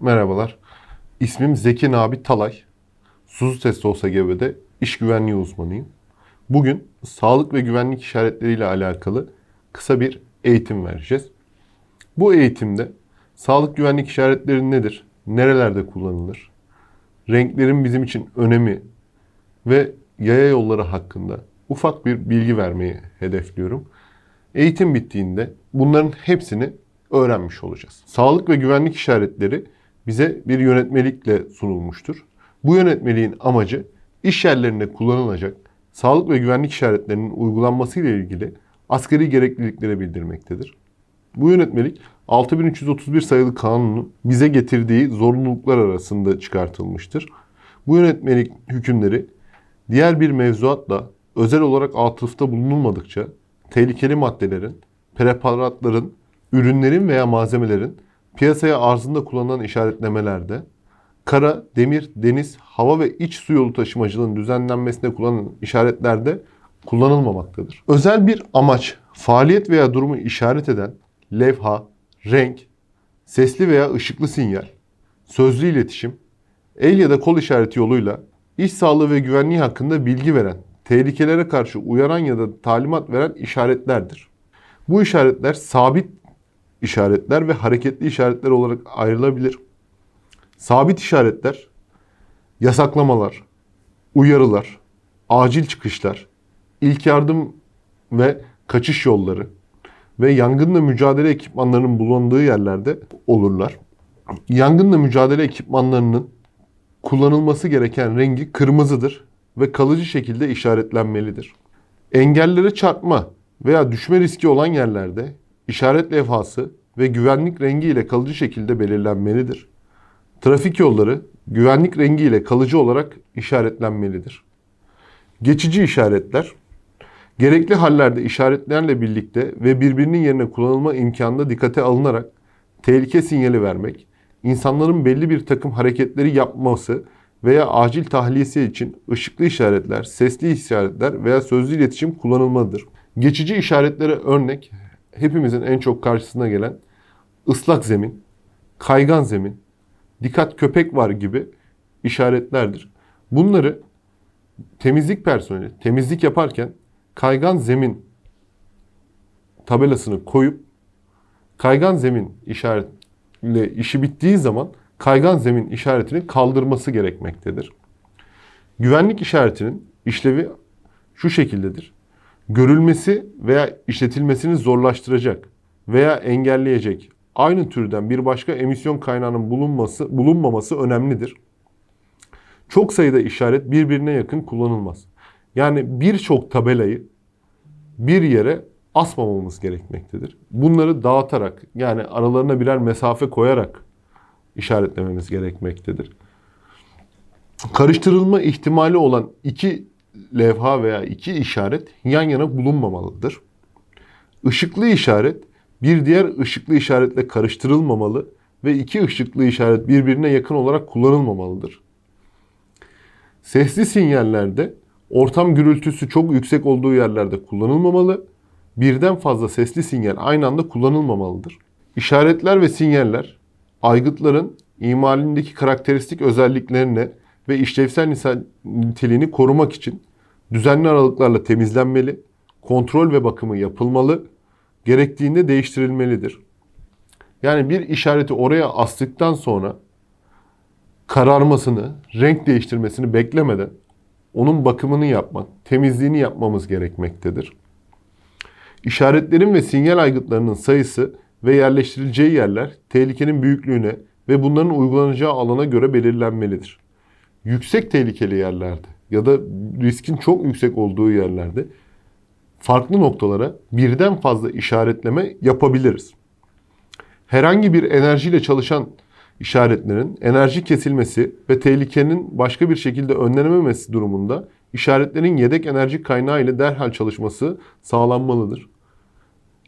Merhabalar. İsmim Zeki Nabi Talay. Suzu Testi olsa GB'de iş güvenliği uzmanıyım. Bugün sağlık ve güvenlik işaretleriyle alakalı kısa bir eğitim vereceğiz. Bu eğitimde sağlık güvenlik işaretleri nedir? Nerelerde kullanılır? Renklerin bizim için önemi ve yaya yolları hakkında ufak bir bilgi vermeyi hedefliyorum. Eğitim bittiğinde bunların hepsini öğrenmiş olacağız. Sağlık ve güvenlik işaretleri bize bir yönetmelikle sunulmuştur. Bu yönetmeliğin amacı iş yerlerinde kullanılacak sağlık ve güvenlik işaretlerinin uygulanması ile ilgili askeri gerekliliklere bildirmektedir. Bu yönetmelik 6331 sayılı kanunun bize getirdiği zorunluluklar arasında çıkartılmıştır. Bu yönetmelik hükümleri diğer bir mevzuatla özel olarak atıfta bulunulmadıkça tehlikeli maddelerin, preparatların, ürünlerin veya malzemelerin piyasaya arzında kullanılan işaretlemelerde, kara, demir, deniz, hava ve iç su yolu taşımacılığının düzenlenmesinde kullanılan işaretlerde kullanılmamaktadır. Özel bir amaç, faaliyet veya durumu işaret eden levha, renk, sesli veya ışıklı sinyal, sözlü iletişim, el ya da kol işareti yoluyla iş sağlığı ve güvenliği hakkında bilgi veren, tehlikelere karşı uyaran ya da talimat veren işaretlerdir. Bu işaretler sabit işaretler ve hareketli işaretler olarak ayrılabilir. Sabit işaretler, yasaklamalar, uyarılar, acil çıkışlar, ilk yardım ve kaçış yolları ve yangınla mücadele ekipmanlarının bulunduğu yerlerde olurlar. Yangınla mücadele ekipmanlarının kullanılması gereken rengi kırmızıdır ve kalıcı şekilde işaretlenmelidir. Engellere çarpma veya düşme riski olan yerlerde işaret levhası ve güvenlik rengi ile kalıcı şekilde belirlenmelidir. Trafik yolları güvenlik rengi ile kalıcı olarak işaretlenmelidir. Geçici işaretler gerekli hallerde işaretlerle birlikte ve birbirinin yerine kullanılma imkanında dikkate alınarak tehlike sinyali vermek, insanların belli bir takım hareketleri yapması veya acil tahliyesi için ışıklı işaretler, sesli işaretler veya sözlü iletişim kullanılmalıdır. Geçici işaretlere örnek hepimizin en çok karşısına gelen ıslak zemin, kaygan zemin, dikkat köpek var gibi işaretlerdir. Bunları temizlik personeli temizlik yaparken kaygan zemin tabelasını koyup kaygan zemin işaretle işi bittiği zaman kaygan zemin işaretini kaldırması gerekmektedir. Güvenlik işaretinin işlevi şu şekildedir. Görülmesi veya işletilmesini zorlaştıracak veya engelleyecek aynı türden bir başka emisyon kaynağının bulunması bulunmaması önemlidir. Çok sayıda işaret birbirine yakın kullanılmaz. Yani birçok tabelayı bir yere asmamamız gerekmektedir. Bunları dağıtarak yani aralarına birer mesafe koyarak işaretlememiz gerekmektedir. Karıştırılma ihtimali olan iki levha veya iki işaret yan yana bulunmamalıdır. Işıklı işaret bir diğer ışıklı işaretle karıştırılmamalı ve iki ışıklı işaret birbirine yakın olarak kullanılmamalıdır. Sesli sinyallerde ortam gürültüsü çok yüksek olduğu yerlerde kullanılmamalı. Birden fazla sesli sinyal aynı anda kullanılmamalıdır. İşaretler ve sinyaller aygıtların imalindeki karakteristik özelliklerine ve işlevsel niteliğini korumak için düzenli aralıklarla temizlenmeli, kontrol ve bakımı yapılmalı, gerektiğinde değiştirilmelidir. Yani bir işareti oraya astıktan sonra kararmasını, renk değiştirmesini beklemeden onun bakımını yapmak, temizliğini yapmamız gerekmektedir. İşaretlerin ve sinyal aygıtlarının sayısı ve yerleştirileceği yerler tehlikenin büyüklüğüne ve bunların uygulanacağı alana göre belirlenmelidir. Yüksek tehlikeli yerlerde ya da riskin çok yüksek olduğu yerlerde farklı noktalara birden fazla işaretleme yapabiliriz. Herhangi bir enerjiyle çalışan işaretlerin enerji kesilmesi ve tehlikenin başka bir şekilde önlenememesi durumunda işaretlerin yedek enerji kaynağı ile derhal çalışması sağlanmalıdır.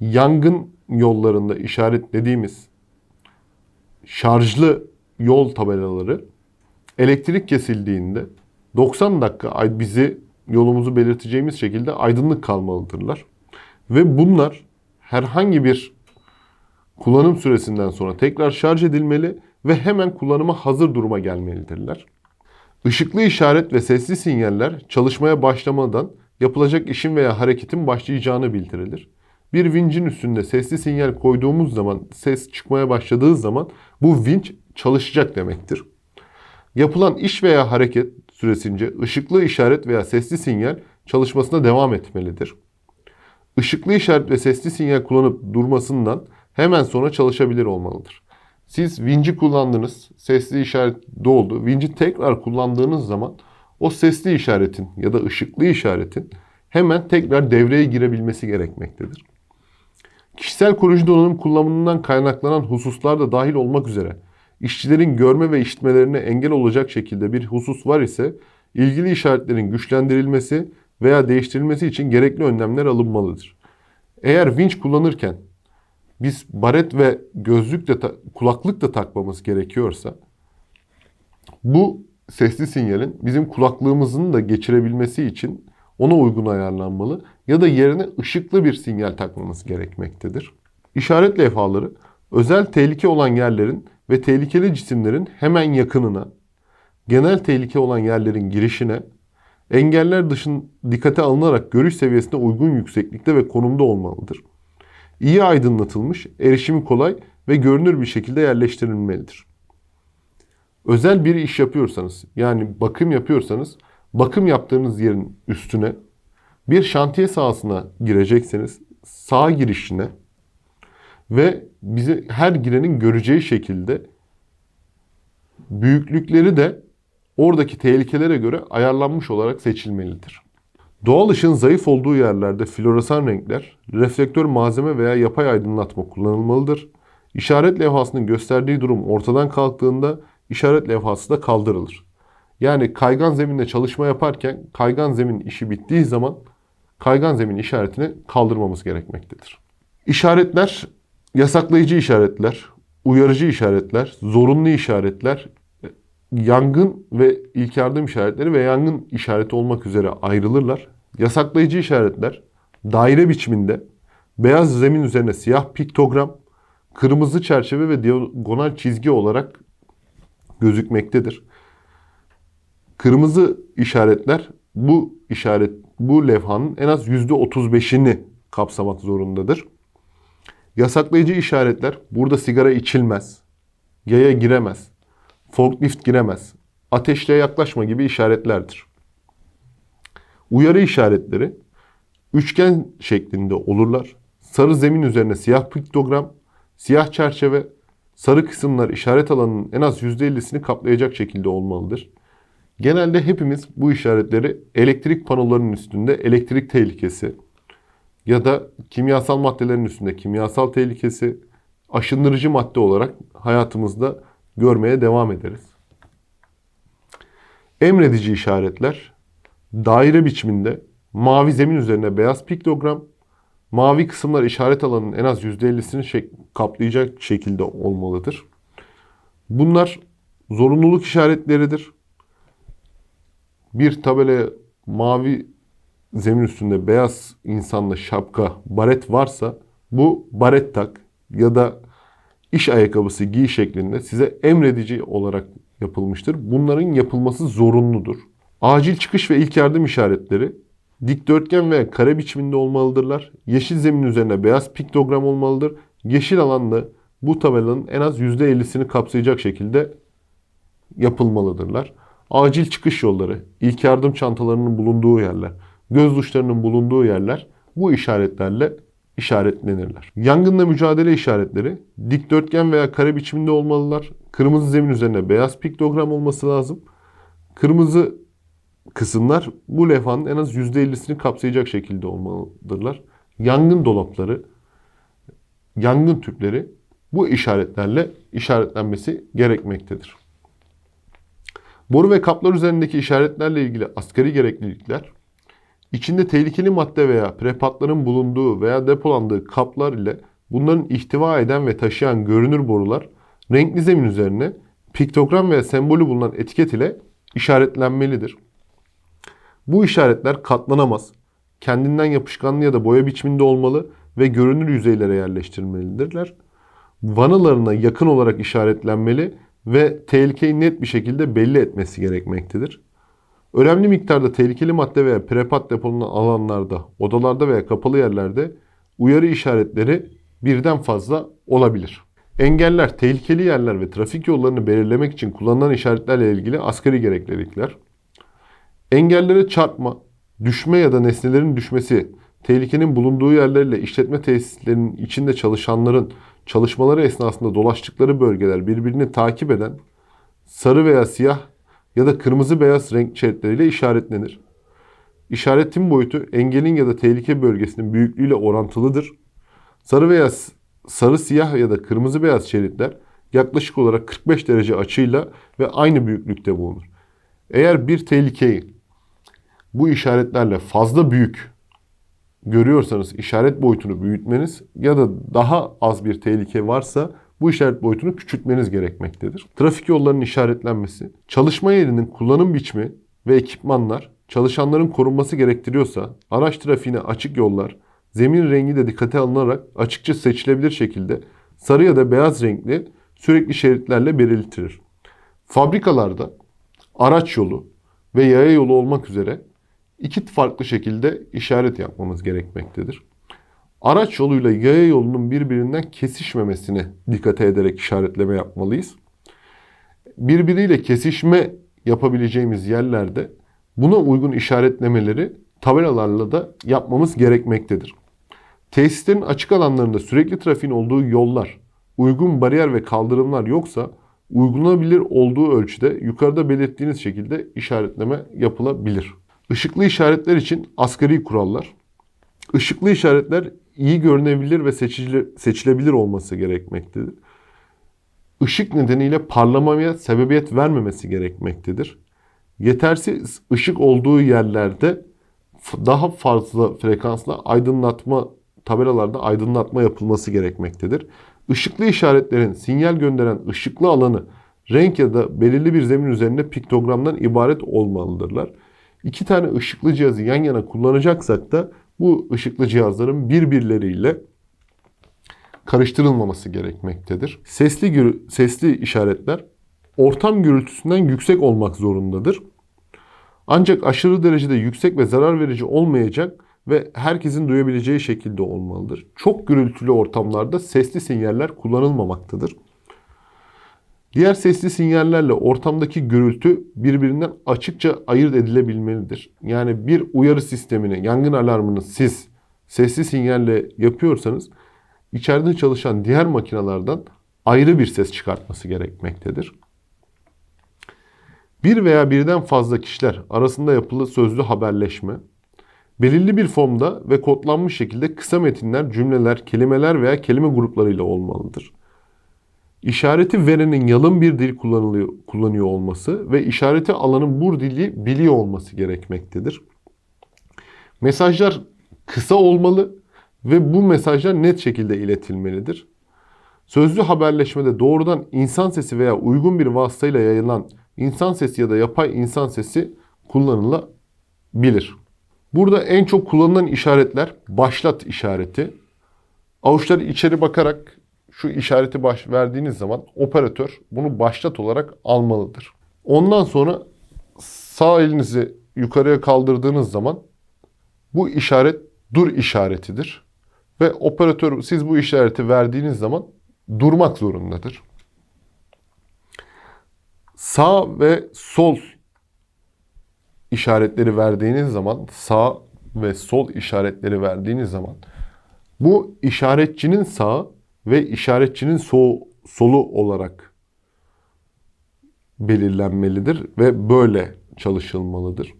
Yangın yollarında işaretlediğimiz şarjlı yol tabelaları elektrik kesildiğinde 90 dakika bizi yolumuzu belirteceğimiz şekilde aydınlık kalmalıdırlar. Ve bunlar herhangi bir kullanım süresinden sonra tekrar şarj edilmeli ve hemen kullanıma hazır duruma gelmelidirler. Işıklı işaret ve sesli sinyaller çalışmaya başlamadan yapılacak işin veya hareketin başlayacağını bildirilir. Bir vincin üstünde sesli sinyal koyduğumuz zaman ses çıkmaya başladığı zaman bu vinç çalışacak demektir. Yapılan iş veya hareket süresince ışıklı işaret veya sesli sinyal çalışmasına devam etmelidir. Işıklı işaret ve sesli sinyal kullanıp durmasından hemen sonra çalışabilir olmalıdır. Siz vinci kullandınız, sesli işaret doldu. Vinci tekrar kullandığınız zaman o sesli işaretin ya da ışıklı işaretin hemen tekrar devreye girebilmesi gerekmektedir. Kişisel koruyucu donanım kullanımından kaynaklanan hususlar da dahil olmak üzere işçilerin görme ve işitmelerine engel olacak şekilde bir husus var ise ilgili işaretlerin güçlendirilmesi veya değiştirilmesi için gerekli önlemler alınmalıdır. Eğer vinç kullanırken biz baret ve gözlük de kulaklık da takmamız gerekiyorsa bu sesli sinyalin bizim kulaklığımızın da geçirebilmesi için ona uygun ayarlanmalı ya da yerine ışıklı bir sinyal takmamız gerekmektedir. İşaret levhaları özel tehlike olan yerlerin ve tehlikeli cisimlerin hemen yakınına, genel tehlike olan yerlerin girişine, engeller dışın dikkate alınarak görüş seviyesine uygun yükseklikte ve konumda olmalıdır. İyi aydınlatılmış, erişimi kolay ve görünür bir şekilde yerleştirilmelidir. Özel bir iş yapıyorsanız, yani bakım yapıyorsanız, bakım yaptığınız yerin üstüne bir şantiye sahasına girecekseniz sağ girişine ve bizi her girenin göreceği şekilde büyüklükleri de oradaki tehlikelere göre ayarlanmış olarak seçilmelidir. Doğal ışığın zayıf olduğu yerlerde floresan renkler, reflektör malzeme veya yapay aydınlatma kullanılmalıdır. İşaret levhasının gösterdiği durum ortadan kalktığında işaret levhası da kaldırılır. Yani kaygan zeminde çalışma yaparken kaygan zemin işi bittiği zaman kaygan zemin işaretini kaldırmamız gerekmektedir. İşaretler, yasaklayıcı işaretler, uyarıcı işaretler, zorunlu işaretler, yangın ve ilk yardım işaretleri ve yangın işareti olmak üzere ayrılırlar. Yasaklayıcı işaretler daire biçiminde beyaz zemin üzerine siyah piktogram, kırmızı çerçeve ve diagonal çizgi olarak gözükmektedir. Kırmızı işaretler bu işaret bu levhanın en az %35'ini kapsamak zorundadır. Yasaklayıcı işaretler burada sigara içilmez, yaya giremez, forklift giremez, ateşle yaklaşma gibi işaretlerdir. Uyarı işaretleri üçgen şeklinde olurlar. Sarı zemin üzerine siyah piktogram, siyah çerçeve, sarı kısımlar işaret alanının en az %50'sini kaplayacak şekilde olmalıdır. Genelde hepimiz bu işaretleri elektrik panolarının üstünde elektrik tehlikesi ya da kimyasal maddelerin üstünde kimyasal tehlikesi, aşındırıcı madde olarak hayatımızda görmeye devam ederiz. Emredici işaretler daire biçiminde mavi zemin üzerine beyaz piktogram, mavi kısımlar işaret alanının en az %50'sini şek- kaplayacak şekilde olmalıdır. Bunlar zorunluluk işaretleridir. Bir tabelaya mavi zemin üstünde beyaz insanla şapka, baret varsa bu baret tak ya da iş ayakkabısı giy şeklinde size emredici olarak yapılmıştır. Bunların yapılması zorunludur. Acil çıkış ve ilk yardım işaretleri dikdörtgen veya kare biçiminde olmalıdırlar. Yeşil zemin üzerine beyaz piktogram olmalıdır. Yeşil alanda bu tabelanın en az %50'sini kapsayacak şekilde yapılmalıdırlar. Acil çıkış yolları, ilk yardım çantalarının bulunduğu yerler, göz duşlarının bulunduğu yerler bu işaretlerle işaretlenirler. Yangınla mücadele işaretleri dikdörtgen veya kare biçiminde olmalılar. Kırmızı zemin üzerine beyaz piktogram olması lazım. Kırmızı kısımlar bu levhanın en az %50'sini kapsayacak şekilde olmalıdırlar. Yangın dolapları, yangın tüpleri bu işaretlerle işaretlenmesi gerekmektedir. Boru ve kaplar üzerindeki işaretlerle ilgili asgari gereklilikler, içinde tehlikeli madde veya prepatların bulunduğu veya depolandığı kaplar ile bunların ihtiva eden ve taşıyan görünür borular, renkli zemin üzerine piktogram veya sembolü bulunan etiket ile işaretlenmelidir. Bu işaretler katlanamaz, kendinden yapışkanlı ya da boya biçiminde olmalı ve görünür yüzeylere yerleştirilmelidirler. Vanalarına yakın olarak işaretlenmeli ve tehlikeyi net bir şekilde belli etmesi gerekmektedir. Önemli miktarda tehlikeli madde veya prepat depolanan alanlarda, odalarda veya kapalı yerlerde uyarı işaretleri birden fazla olabilir. Engeller, tehlikeli yerler ve trafik yollarını belirlemek için kullanılan işaretlerle ilgili asgari gereklilikler. Engellere çarpma, düşme ya da nesnelerin düşmesi, tehlikenin bulunduğu yerlerle işletme tesislerinin içinde çalışanların çalışmaları esnasında dolaştıkları bölgeler birbirini takip eden sarı veya siyah ya da kırmızı beyaz renk şeritleriyle işaretlenir. İşaretin boyutu engelin ya da tehlike bölgesinin büyüklüğüyle orantılıdır. Sarı veya sarı siyah ya da kırmızı beyaz şeritler yaklaşık olarak 45 derece açıyla ve aynı büyüklükte bulunur. Eğer bir tehlikeyi bu işaretlerle fazla büyük görüyorsanız işaret boyutunu büyütmeniz ya da daha az bir tehlike varsa bu işaret boyutunu küçültmeniz gerekmektedir. Trafik yollarının işaretlenmesi, çalışma yerinin kullanım biçimi ve ekipmanlar çalışanların korunması gerektiriyorsa araç trafiğine açık yollar, zemin rengi de dikkate alınarak açıkça seçilebilir şekilde sarı ya da beyaz renkli sürekli şeritlerle belirtilir. Fabrikalarda araç yolu ve yaya yolu olmak üzere iki farklı şekilde işaret yapmamız gerekmektedir. Araç yoluyla yaya yolunun birbirinden kesişmemesine dikkate ederek işaretleme yapmalıyız. Birbiriyle kesişme yapabileceğimiz yerlerde buna uygun işaretlemeleri tabelalarla da yapmamız gerekmektedir. Tesislerin açık alanlarında sürekli trafiğin olduğu yollar, uygun bariyer ve kaldırımlar yoksa uygulanabilir olduğu ölçüde yukarıda belirttiğiniz şekilde işaretleme yapılabilir. Işıklı işaretler için asgari kurallar. Işıklı işaretler iyi görünebilir ve seçili- seçilebilir olması gerekmektedir. Işık nedeniyle parlamaya sebebiyet vermemesi gerekmektedir. Yetersiz ışık olduğu yerlerde daha fazla frekansla aydınlatma tabelalarda aydınlatma yapılması gerekmektedir. Işıklı işaretlerin sinyal gönderen ışıklı alanı renk ya da belirli bir zemin üzerinde piktogramdan ibaret olmalıdırlar. İki tane ışıklı cihazı yan yana kullanacaksak da bu ışıklı cihazların birbirleriyle karıştırılmaması gerekmektedir. Sesli sesli işaretler ortam gürültüsünden yüksek olmak zorundadır. Ancak aşırı derecede yüksek ve zarar verici olmayacak ve herkesin duyabileceği şekilde olmalıdır. Çok gürültülü ortamlarda sesli sinyaller kullanılmamaktadır. Diğer sesli sinyallerle ortamdaki gürültü birbirinden açıkça ayırt edilebilmelidir. Yani bir uyarı sistemini, yangın alarmını siz sesli sinyalle yapıyorsanız içeride çalışan diğer makinelerden ayrı bir ses çıkartması gerekmektedir. Bir veya birden fazla kişiler arasında yapılı sözlü haberleşme, belirli bir formda ve kodlanmış şekilde kısa metinler, cümleler, kelimeler veya kelime gruplarıyla olmalıdır. İşareti verenin yalın bir dil kullanılıyor, kullanıyor olması ve işareti alanın bu dili biliyor olması gerekmektedir. Mesajlar kısa olmalı ve bu mesajlar net şekilde iletilmelidir. Sözlü haberleşmede doğrudan insan sesi veya uygun bir vasıtayla yayılan insan sesi ya da yapay insan sesi kullanılabilir. Burada en çok kullanılan işaretler başlat işareti. Avuçları içeri bakarak şu işareti baş verdiğiniz zaman operatör bunu başlat olarak almalıdır. Ondan sonra sağ elinizi yukarıya kaldırdığınız zaman bu işaret dur işaretidir. Ve operatör siz bu işareti verdiğiniz zaman durmak zorundadır. Sağ ve sol işaretleri verdiğiniz zaman sağ ve sol işaretleri verdiğiniz zaman bu işaretçinin sağ ve işaretçinin sol, solu olarak belirlenmelidir ve böyle çalışılmalıdır.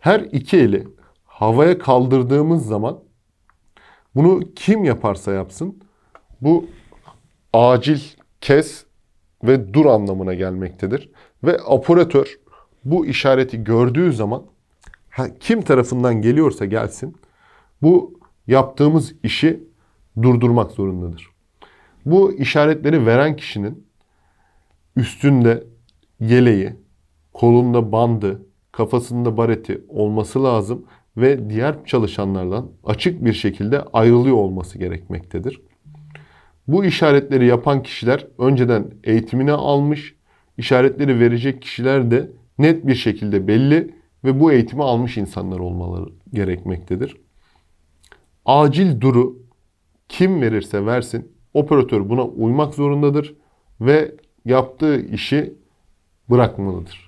Her iki eli havaya kaldırdığımız zaman bunu kim yaparsa yapsın bu acil kes ve dur anlamına gelmektedir. Ve operatör bu işareti gördüğü zaman kim tarafından geliyorsa gelsin bu yaptığımız işi durdurmak zorundadır. Bu işaretleri veren kişinin üstünde yeleği, kolunda bandı, kafasında bareti olması lazım ve diğer çalışanlardan açık bir şekilde ayrılıyor olması gerekmektedir. Bu işaretleri yapan kişiler önceden eğitimini almış, işaretleri verecek kişiler de net bir şekilde belli ve bu eğitimi almış insanlar olmaları gerekmektedir. Acil duru kim verirse versin operatör buna uymak zorundadır ve yaptığı işi bırakmalıdır.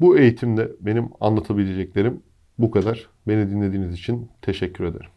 Bu eğitimde benim anlatabileceklerim bu kadar. Beni dinlediğiniz için teşekkür ederim.